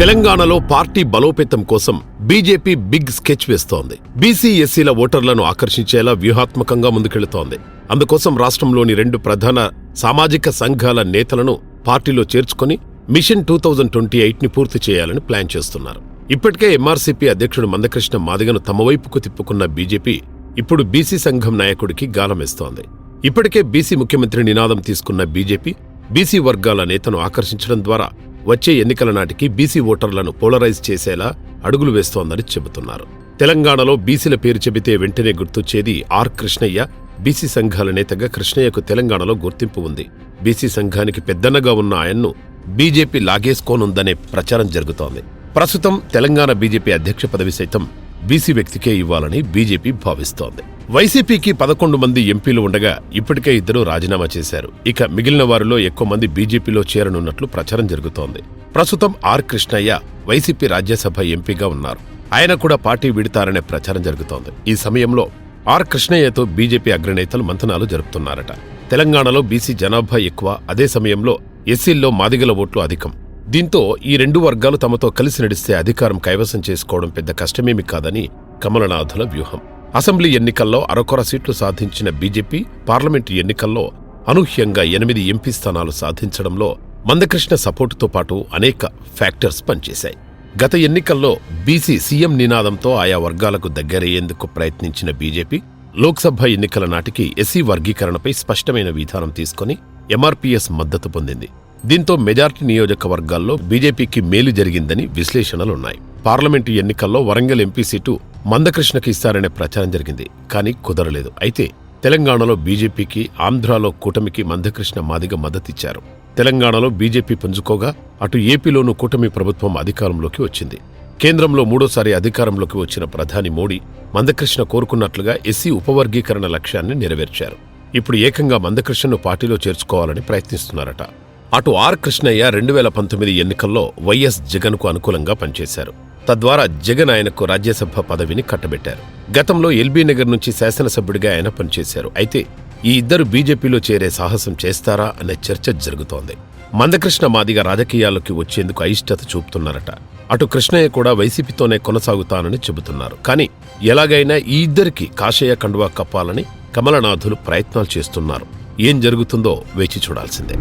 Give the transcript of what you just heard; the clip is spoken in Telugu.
తెలంగాణలో పార్టీ బలోపేతం కోసం బీజేపీ బిగ్ స్కెచ్ వేస్తోంది. బీసీ ఎస్సీల ఓటర్లను ఆకర్షించేలా వ్యూహాత్మకంగా ముందుకెళుతోంది. అందుకోసం రాష్ట్రంలోని రెండు ప్రధాన సామాజిక సంఘాల నేతలను పార్టీలో చేర్చుకొని మిషన్ టూ థౌజండ్ ట్వంటీ ఎయిట్ని పూర్తి చేయాలని ప్లాన్ చేస్తున్నారు. ఇప్పటికే ఎంఆర్సీపీ అధ్యక్షుడు మందకృష్ణ మాదిగను తమ వైపుకు తిప్పుకున్న బీజేపీ ఇప్పుడు బీసీ సంఘం నాయకుడికి గాలమేస్తోంది ఇప్పటికే బీసీ ముఖ్యమంత్రి నినాదం తీసుకున్న బీజేపీ బీసీ వర్గాల నేతను ఆకర్షించడం ద్వారా వచ్చే ఎన్నికల నాటికి బీసీ ఓటర్లను పోలరైజ్ చేసేలా అడుగులు వేస్తోందని చెబుతున్నారు. తెలంగాణలో బీసీల పేరు చెబితే వెంటనే గుర్తొచ్చేది ఆర్ కృష్ణయ్య బీసీ సంఘాల నేతగా కృష్ణయ్యకు తెలంగాణలో గుర్తింపు ఉంది. బీసీ సంఘానికి పెద్దన్నగా ఉన్న ఆయన్ను బీజేపీ లాగేసుకోనుందనే ప్రచారం జరుగుతోంది. ప్రస్తుతం తెలంగాణ బీజేపీ అధ్యక్ష పదవి సైతం బీసీ వ్యక్తికే ఇవ్వాలని బీజేపీ భావిస్తోంది. వైసీపీకి పదకొండు మంది ఎంపీలు ఉండగా ఇప్పటికే ఇద్దరు రాజీనామా చేశారు. ఇక మిగిలిన వారిలో ఎక్కువ మంది బీజేపీలో చేరనున్నట్లు ప్రచారం జరుగుతోంది. ప్రస్తుతం ఆర్ కృష్ణయ్య వైసీపీ రాజ్యసభ ఎంపీగా ఉన్నారు. ఆయన కూడా పార్టీ విడతారనే ప్రచారం జరుగుతోంది. ఈ సమయంలో ఆర్ కృష్ణయ్యతో బీజేపీ అగ్రనేతలు మంతనాలు జరుపుతున్నారట. తెలంగాణలో బీసీ జనాభా ఎక్కువ. అదే సమయంలో ఎస్సీల్లో మాదిగల ఓట్లు అధికం. దీంతో ఈ రెండు వర్గాలు తమతో కలిసి నడిస్తే అధికారం కైవసం చేసుకోవడం పెద్ద కష్టమేమి కాదని కమలనాథుల వ్యూహం. అసెంబ్లీ ఎన్నికల్లో అరకొర సీట్లు సాధించిన బీజేపీ పార్లమెంటు ఎన్నికల్లో అనూహ్యంగా ఎనిమిది ఎంపీ స్థానాలు సాధించడంలో మందకృష్ణ సపోర్టుతో పాటు అనేక ఫ్యాక్టర్స్ పనిచేశాయి. గత ఎన్నికల్లో బీసీ సీఎం నినాదంతో ఆయా వర్గాలకు దగ్గరయ్యేందుకు ప్రయత్నించిన బీజేపీ లోక్సభ ఎన్నికల నాటికి ఎస్సీ వర్గీకరణపై స్పష్టమైన విధానం తీసుకొని ఎంఆర్పీఎస్ మద్దతు పొందింది. దీంతో మెజార్టీ నియోజకవర్గాల్లో బీజేపీకి మేలు జరిగిందని విశ్లేషణలున్నాయి. పార్లమెంటు ఎన్నికల్లో వరంగల్ ఎంపీ సీటు మందకృష్ణకి ఇస్తారనే ప్రచారం జరిగింది కానీ కుదరలేదు. అయితే తెలంగాణలో బీజేపీకి ఆంధ్రాలో కూటమికి మందకృష్ణ మాదిగ మద్దతిచ్చారు. తెలంగాణలో బీజేపీ పుంజుకోగా అటు ఏపీలోనూ కూటమి ప్రభుత్వం అధికారంలోకి వచ్చింది. కేంద్రంలో మూడోసారి అధికారంలోకి వచ్చిన ప్రధాని మోడీ మందకృష్ణ కోరుకున్నట్లుగా ఎస్సీ ఉపవర్గీకరణ లక్ష్యాన్ని నెరవేర్చారు. ఇప్పుడు ఏకంగా మందకృష్ణను పార్టీలో చేర్చుకోవాలని ప్రయత్నిస్తున్నారట. అటు ఆర్ కృష్ణయ్య రెండు వేల పంతొమ్మిది ఎన్నికల్లో వైఎస్ జగన్కు అనుకూలంగా పనిచేశారు. తద్వారా జగన్ ఆయనకు రాజ్యసభ పదవిని కట్టబెట్టారు. గతంలో ఎల్బీ నగర్ నుంచి శాసనసభ్యుడిగా ఆయన పనిచేశారు. అయితే ఈ ఇద్దరు బీజేపీలో చేరే సాహసం చేస్తారా అనే చర్చ జరుగుతోంది. మందకృష్ణ మాదిగా రాజకీయాల్లోకి వచ్చేందుకు అయిష్టత చూపుతున్నారట. అటు కృష్ణయ్య కూడా వైసీపీతోనే కొనసాగుతానని చెబుతున్నారు. కానీ ఎలాగైనా ఈ ఇద్దరికి కాషాయ కండువా కప్పాలని కమలనాథులు ప్రయత్నాలు చేస్తున్నారు. ఏం జరుగుతుందో వేచి చూడాల్సిందే.